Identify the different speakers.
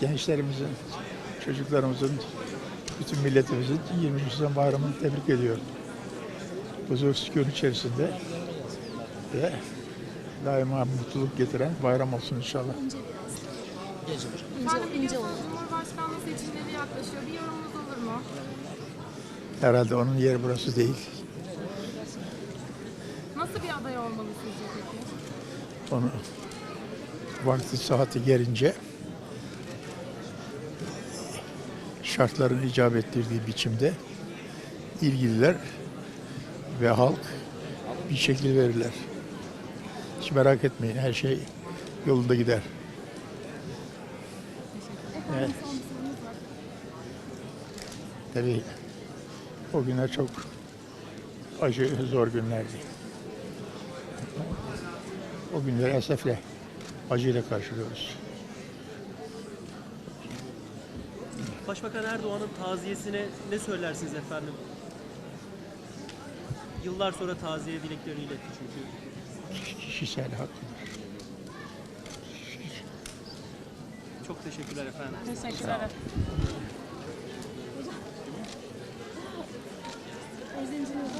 Speaker 1: gençlerimizin, çocuklarımızın, bütün milletimizin 23 Nisan bayramını tebrik ediyorum. Huzur sükun içerisinde ve daima mutluluk getiren bayram olsun inşallah.
Speaker 2: Efendim biliyorsunuz Cumhurbaşkanlığı seçimleri yaklaşıyor. Bir yorumunuz olur mu?
Speaker 1: Herhalde onun yeri burası değil.
Speaker 2: Nasıl bir aday olmalı sizce peki?
Speaker 1: Onu vakti saati gelince şartların icap ettirdiği biçimde ilgililer ve halk bir şekil verirler. Hiç merak etmeyin her şey yolunda gider. Evet. Tabii o günler çok acı, zor günlerdi. O günleri esefle, acıyla karşılıyoruz.
Speaker 3: Başbakan Erdoğan'ın taziyesine ne söylersiniz efendim? Yıllar sonra taziye dileklerini iletti çünkü.
Speaker 1: Kişisel hakkıdır.
Speaker 3: Çok teşekkürler efendim.
Speaker 2: Teşekkürler.